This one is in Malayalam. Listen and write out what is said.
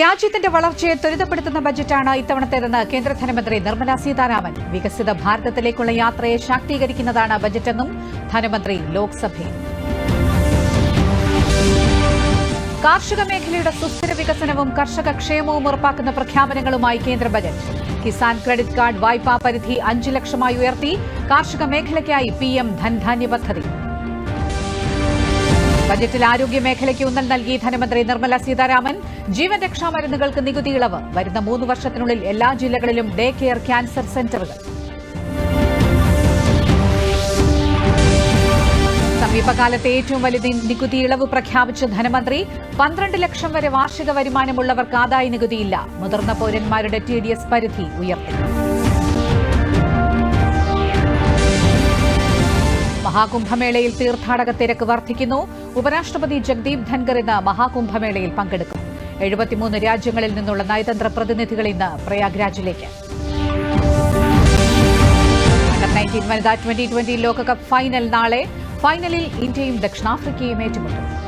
രാജ്യത്തിന്റെ വളർച്ചയെ ത്വരിതപ്പെടുത്തുന്ന ബജറ്റാണ് ഇത്തവണത്തേതെന്ന് കേന്ദ്ര ധനമന്ത്രി നിർമ്മലാ സീതാരാമൻ. വികസിത ഭാരതത്തിലേക്കുള്ള യാത്രയെ ശാക്തീകരിക്കുന്നതാണ് ബജറ്റെന്നും ധനമന്ത്രി ലോക്സഭയിൽ. കാർഷിക മേഖലയുടെ സുസ്ഥിര വികസനവും കർഷക ക്ഷേമവും ഉറപ്പാക്കുന്ന പ്രഖ്യാപനങ്ങളുമായി കേന്ദ്ര ബജറ്റ്. കിസാൻ ക്രെഡിറ്റ് കാർഡ് വായ്പാ പരിധി അഞ്ച് ലക്ഷമായി ഉയർത്തി കാർഷിക മേഖലയ്ക്കായി പി എം ധൻധാന്യ പദ്ധതി. ബജറ്റിൽ ആരോഗ്യ മേഖലയ്ക്ക് ഊന്നൽ നൽകി ധനമന്ത്രി നിർമ്മല സീതാരാമൻ. ജീവൻ രക്ഷാ മരുന്നുകൾക്ക് നികുതി ഇളവ്. വരുന്ന മൂന്ന് വർഷത്തിനുള്ളിൽ എല്ലാ ജില്ലകളിലും ഡേ കെയർ ക്യാൻസർ സെന്ററുകൾ. സമീപകാലത്തെ ഏറ്റവും വലിയ നികുതി ഇളവ് പ്രഖ്യാപിച്ച ധനമന്ത്രി പന്ത്രണ്ട് ലക്ഷം വരെ വാർഷിക വരുമാനമുള്ളവർക്ക് ആദായ നികുതിയില്ല. മുതിർന്ന പൌരന്മാരുടെ ടി ഡി എസ് പരിധി ഉയർത്തി. മഹാകുംഭമേളയിൽ തീർത്ഥാടക തിരക്ക് വർദ്ധിക്കുന്നു. ഉപരാഷ്ട്രപതി ജഗ്ദീപ് ധൻഖർ ഇന്ന് മഹാകുംഭമേളയിൽ പങ്കെടുക്കും. എഴുപത്തിമൂന്ന് രാജ്യങ്ങളിൽ നിന്നുള്ള നയതന്ത്ര പ്രതിനിധികൾ ഇന്ന് പ്രയാഗ്രാജിലേക്ക്. ട്വന്റി ട്വന്റി ലോകകപ്പ് ഫൈനൽ നാളെ. ഫൈനലിൽ ഇന്ത്യയും ദക്ഷിണാഫ്രിക്കയും ഏറ്റുമുട്ടും.